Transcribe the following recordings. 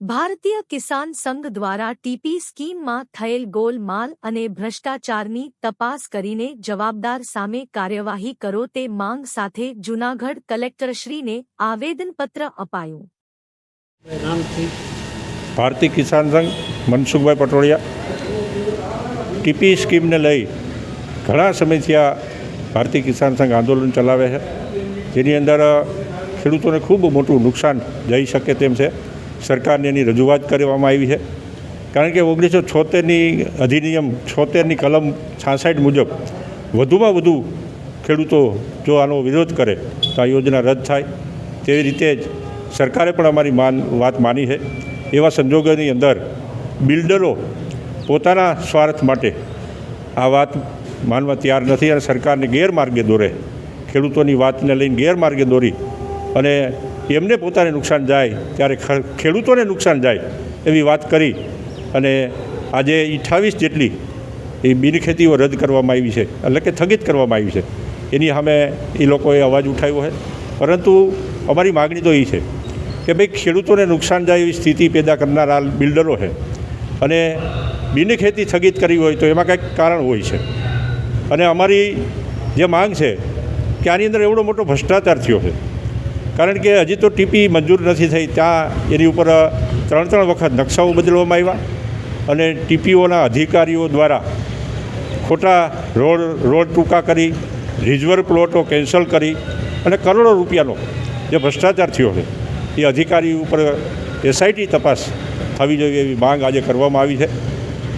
ભારતીય કિસાન સંઘ દ્વારા ટીપી સ્કીમમાં થયેલ ગોલમાલ અને ભ્રષ્ટાચારની તપાસ કરીને જવાબદાર સામે કાર્યવાહી કરો તે માંગ સાથે જૂનાગઢ કલેક્ટરશ્રીને આવેદનપત્ર અપાયું. ભારતીય કિસાન સંઘ, મનસુખભાઈ પટોળિયા, ટીપી સ્કીમને લઈ ઘણા સમયથી આ ભારતીય કિસાન સંઘ આંદોલન ચલાવે છે. જેની અંદર ખેડૂતોને ખૂબ મોટું નુકસાન જઈ શકે તેમ છે. સરકારને એની રજૂઆત કરવામાં આવી છે. કારણ કે ઓગણીસો છોતેરની અધિનિયમ, છોતેરની કલમ છાસઠ મુજબ વધુમાં વધુ ખેડૂતો જો આનો વિરોધ કરે તો આ યોજના રદ થાય. તેવી રીતે જ સરકારે પણ અમારી માન, વાત માની છે. એવા સંજોગોની અંદર બિલ્ડરો પોતાના સ્વાર્થ માટે આ વાત માનવા તૈયાર નથી અને સરકારને ગેરમાર્ગે દોરે ખેડૂતોની વાતને લઈને ગેરમાર્ગે દોરી અને એમને પોતાને નુકસાન જાય, ત્યારે ખેડૂતોને નુકસાન જાય એવી વાત કરી અને આજે અઠ્ઠાવીસ જેટલી એ બિનખેતીઓ રદ કરવામાં આવી છે, એટલે કે સ્થગિત કરવામાં આવી છે. એની સામે એ લોકોએ અવાજ ઉઠાવ્યો છે. પરંતુ અમારી માગણી તો એ છે કે ભાઈ ખેડૂતોને નુકસાન જાય એવી સ્થિતિ પેદા કરનારા બિલ્ડરો છે અને બિનખેતી સ્થગિત કરી હોય તો એમાં કંઈક કારણ હોય છે. અને અમારી જે માંગ છે કે આની અંદર એવડો મોટો ભ્રષ્ટાચાર થયો છે. કારણ કે હજી તો ટીપી મંજૂર નથી થઈ. ત્યાં એની ઉપર ત્રણ ત્રણ વખત નકશાઓ બદલવામાં આવ્યા અને ટીપીઓના અધિકારીઓ દ્વારા ખોટા રોડ રોડ ટૂંકા કરી, રિઝર્વ પ્લોટો કેન્સલ કરી અને કરોડો રૂપિયાનો જે ભ્રષ્ટાચાર થયો છે, એ અધિકારી ઉપર એસઆઈટી તપાસ થવી જોઈએ એવી માંગ આજે કરવામાં આવી છે.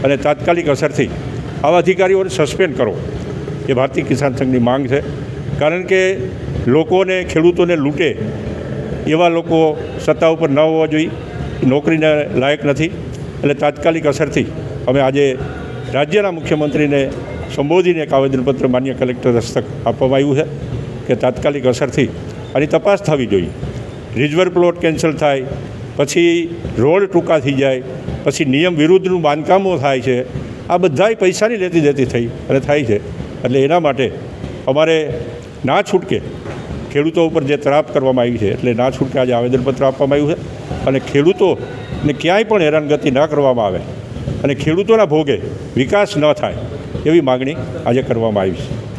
અને તાત્કાલિક અસરથી આવા અધિકારીઓને સસ્પેન્ડ કરો, એ ભારતીય કિસાન સંઘની માંગ છે. કારણ કે લોકોને, ખેડૂતોને લૂંટે એવા લોકો સત્તા ઉપર ન હોવા જોઈએ. નોકરીને લાયક નથી એટલે તાત્કાલિક અસરથી અમે આજે રાજ્યના મુખ્યમંત્રીને સંબોધીને એક આવેદનપત્ર માન્ય કલેક્ટર હસ્તક આપવામાં આવ્યું છે કે તાત્કાલિક અસરથી આની તપાસ થવી જોઈએ. રિઝર્વ પ્લોટ કેન્સલ થાય, પછી રોડ ટૂંકા થઈ જાય, પછી નિયમ વિરુદ્ધનું બાંધકામો થાય છે. આ બધાય પૈસાની લેતી દેતી થઈ અને થાય છે. એટલે એના માટે અમારે ના છૂટકે. ખેડૂતો ઉપર જે તરાપ કરવામાં આવી છે, એટલે ના છૂટકે આજે આવેદનપત્ર આપવામાં આવ્યું છે અને ખેડૂતોને ક્યાંય પણ હેરાનગતિ ન કરવામાં આવે અને ખેડૂતોના ભોગે વિકાસ ન થાય એવી માગણી આજે કરવામાં આવી છે.